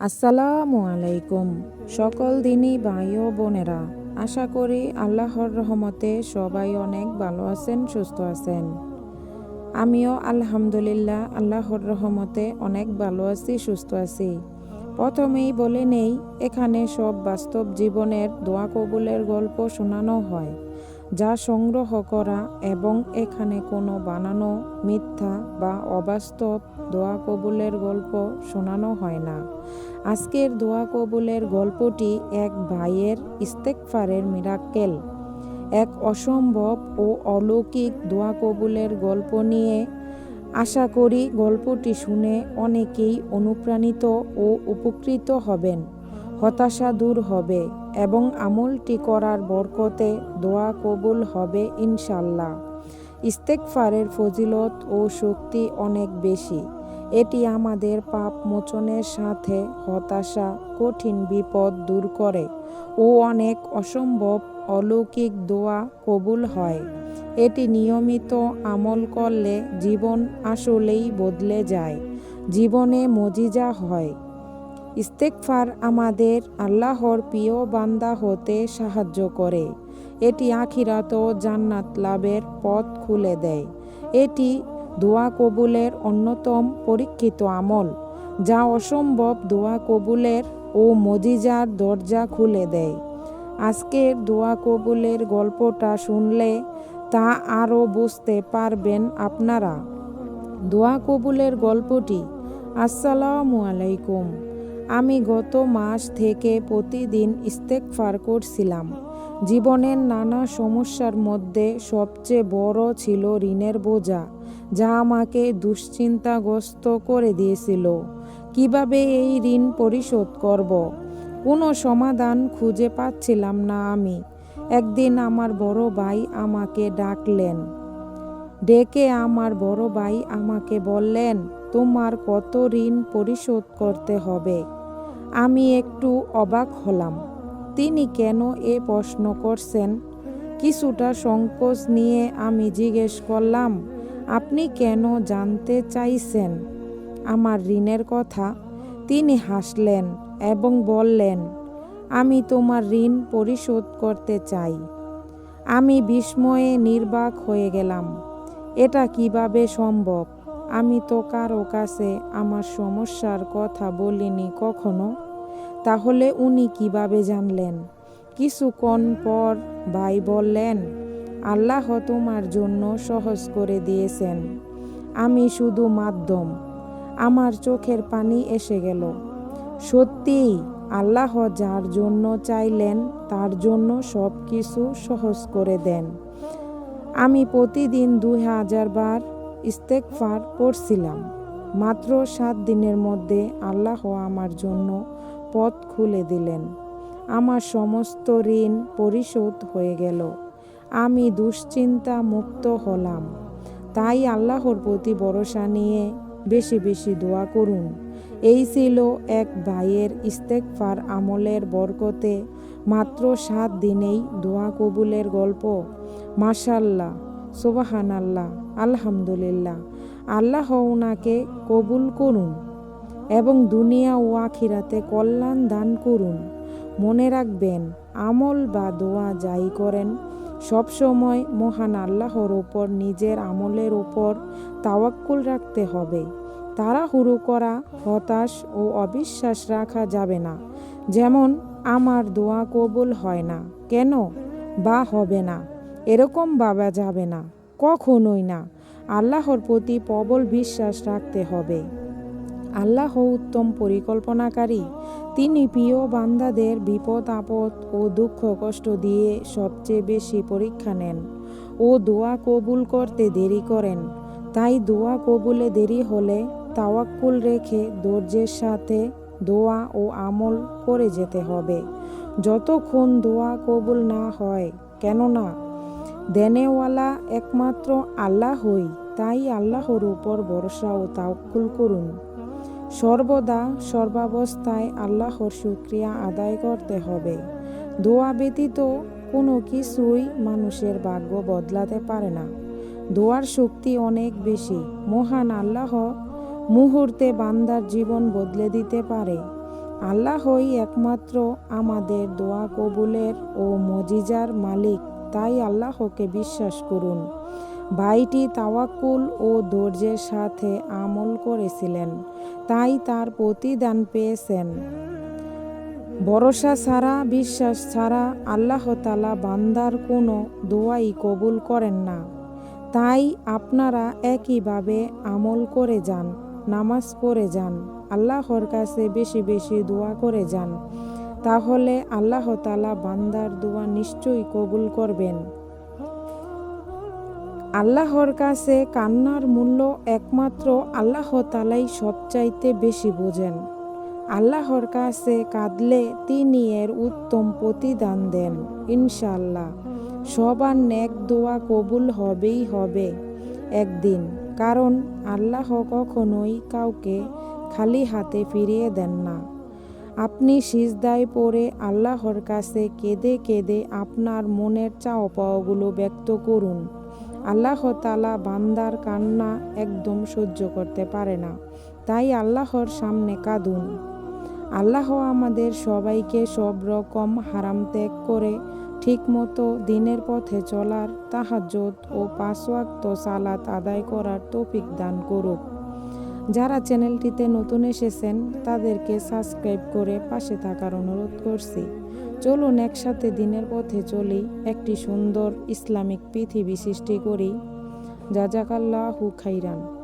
আসসালামু আলাইকুম, সকল দিনই ভাই ও বোনেরা। আশা করি আল্লাহর রহমতে সবাই অনেক ভালো আছেন, সুস্থ আছেন। আমিও আলহামদুলিল্লাহ আল্লাহর রহমতে অনেক ভালো আছি, সুস্থ আছি। প্রথমেই বলে নেই, এখানে সব বাস্তব জীবনের দোয়া কবুলের গল্প শোনানো হয়। যা সংগ্রহ করা এবং এখানে কোনো বানানো মিথ্যা বা অবাস্তব দোয়া কবুলের গল্প শোনানো হয় না। আজকের দোয়া কবুলের গল্পটি এক ভাইয়ের ইস্তেকফারের মিরাক্কেল। এক অসম্ভব ও অলৌকিক দোয়া কবুলের গল্প নিয়ে আশা করি গল্পটি শুনে অনেকেই অনুপ্রাণিত ও উপকৃত হবেন, হতাশা দূর হবে। এবং আমলটি করার বরকতে দোয়া কবুল হবে ইনশাল্লাহ। ইস্তেকফারের ফজিলত ও শক্তি অনেক বেশি। এটি আমাদের পাপ মোচনের সাথে হতাশা, কঠিন বিপদ দূর করে ও অনেক অসম্ভব অলৌকিক দোয়া কবুল হয়। এটি নিয়মিত আমল করলে জীবন আসলেই বদলে যায়। জীবনে মজিজা হয়। ইস্তেকফার আমাদের আল্লাহর প্রিয় বান্দা হতে সাহায্য করে। এটি আখিরাত ও জান্নাত লাভের পথ খুলে দেয়। এটি দোয়া কবুলের অন্যতম পরীক্ষিত আমল, যা অসম্ভব দোয়া কবুলের ও মজিজার দরজা খুলে দেয়। আজকের দোয়া কবুলের গল্পটা শুনলে তা আরও বুঝতে পারবেন আপনারা। দোয়া কবুলের গল্পটি, আসসালামু আলাইকুম। আমি গত মাস থেকে প্রতিদিন ইস্তেকফার করছিলাম। জীবনের নানা সমস্যার মধ্যে সবচেয়ে বড় ছিল ঋণের বোঝা, যা আমাকে দুশ্চিন্তাগ্রস্ত করে দিয়েছিল। কীভাবে এই ঋণ পরিশোধ করব? কোনো সমাধান খুঁজে পাচ্ছিলাম না আমি। একদিন আমার বড় ভাই আমাকে ডাকলেন। ডেকে আমার বড় ভাই আমাকে বললেন, তোমার কত ঋণ পরিশোধ করতে হবে? আমি একটু অবাক হলাম। তিনি কেন এ প্রশ্ন করছেন? কিছুটা সংকোচ নিয়ে আমি জিজ্ঞেস করলাম, আপনি কেন জানতে চাইছেন? আমার ঋণের কথা। তিনি হাসলেন এবং বললেন, আমি তোমার ঋণ পরিশোধ করতে চাই। আমি বিস্ময়ে নির্বাক হয়ে গেলাম। এটা কীভাবে সম্ভব? আমি তো কারও কাছে আমার সমস্যার কথা বলিনি কখনো। তাহলে উনি কীভাবে জানলেন? কিছুক্ষণ পর ভাই বললেন, আল্লাহ তোমার জন্য সহজ করে দিয়েছেন। আমি শুধু মাধ্যম। আমার চোখের পানি এসে গেল। সত্যিই আল্লাহ যার জন্য চাইলেন, তার জন্য সব কিছু সহজ করে দেন। আমি প্রতিদিন দুই হাজার বার ইস্তেকফার পড়ছিলাম। মাত্র সাত দিনের মধ্যে আল্লাহ আমার জন্য পথ খুলে দিলেন। আমার সমস্ত ঋণ পরিশোধ হয়ে গেল। আমি দুশ্চিন্তা মুক্ত হলাম। তাই আল্লাহর প্রতি ভরসা নিয়ে বেশি বেশি দোয়া করুন। এই ছিল এক ভাইয়ের ইস্তেকফার আমলের বরকতে মাত্র সাত দিনেই দোয়া কবুলের গল্প। মাশাল্লাহ সোবাহান আল্লাহ আলহামদুলিল্লাহ। আল্লাহ ওনাকে কবুল করুন এবং দুনিয়া ও আখিরাতে কল্যাণ দান করুন। মনে রাখবেন, আমল বা দোয়া যাই করেন, সবসময় মহান আল্লাহর ওপর, নিজের আমলের ওপর তাওয়াক্কুল রাখতে হবে। তারা তাড়াহুড়ো করা, হতাশ ও অবিশ্বাস রাখা যাবে না। যেমন, আমার দোয়া কবুল হয় না। কেন? বা হবে না। এরকম ভাবা যাবে না, কখনোই না। আল্লাহর প্রতি প্রবল বিশ্বাস রাখতে হবে। আল্লাহ উত্তম পরিকল্পনাকারী। তিনি প্রিয় বান্দাদের বিপদ, আপদ ও দুঃখ, কষ্ট দিয়ে সবচেয়ে বেশি পরীক্ষা নেন ও দোয়া কবুল করতে দেরি করেন। তাই দোয়া কবুলে দেরি হলে তাওয়াক্কুল রেখে ধৈর্যের সাথে দোয়া ও আমল করে যেতে হবে। যতক্ষণ দোয়া কবুল না হয়, কেননা দেনেওয়ালা একমাত্র আল্লাহই তাই আল্লাহর উপর ভরসা ও তাওকুল করুন। সর্বদা সর্বাবস্থায় আল্লাহর শুক্রিয়া আদায় করতে হবে। দোয়া ব্যতীত কোনো কিছুই মানুষের ভাগ্য বদলাতে পারে না। দোয়ার শক্তি অনেক বেশি। মহান আল্লাহ মুহূর্তে বান্দার জীবন বদলে দিতে পারে। আল্লাহই একমাত্র আমাদের দোয়া কবুলের ও মজিজার মালিক। তাই আল্লাহকে বিশ্বাস করুন। ভাইটি তাওয়াক্কুল ও ধৈর্যের সাথে আমল করেছিলেন, তাই তার প্রতিদান পেয়েছেন। ভরসা ছাড়া, বিশ্বাস ছাড়া আল্লাহ তালা বান্দার কোনো দোয়াই কবুল করেন না। তাই আপনারা একইভাবে আমল করে যান, নামাজ পড়ে যান, আল্লাহর কাছে বেশি বেশি দোয়া করে যান। তাহলে আল্লাহ তালা বান্দার দোয়া নিশ্চয়ই কবুল করবেন। আল্লাহর কাছে কান্নার মূল্য একমাত্র আল্লাহ তালাই সবচাইতে বেশি বোঝেন। আল্লাহর কাছে কাঁদলে তিনি এর উত্তম প্রতিদান দেন ইনশাল্লাহ সবার নেক দোয়া কবুল হবেই হবে একদিন, কারণ আল্লাহ কখনোই কাউকে খালি হাতে ফিরিয়ে দেন না। আপনি সিজদায় পড়ে আল্লাহর কাছে কেঁদে কেঁদে আপনার মনের চাও পাওয়াগুলো ব্যক্ত করুন। আল্লাহ তালা বান্দার কান্না একদম সহ্য করতে পারে না, তাই আল্লাহর সামনে কাঁদুন। আল্লাহ আমাদের সবাইকে সব রকম হারাম ত্যাগ করে ঠিকমতো দিনের পথে চলার তাহাজ্জত ও পাঁচওয়াক্ত সালাত আদায় করার তৌফিক দান করুক। যারা চ্যানেলটিতে নতুন এসেছেন, তাদেরকে সাবস্ক্রাইব করে পাশে থাকার অনুরোধ করছি। চলুন একসাথে দিনের পথে চলি, একটি সুন্দর ইসলামিক পৃথিবী সৃষ্টি করি। জাজাকাল্লাহু খাইরান।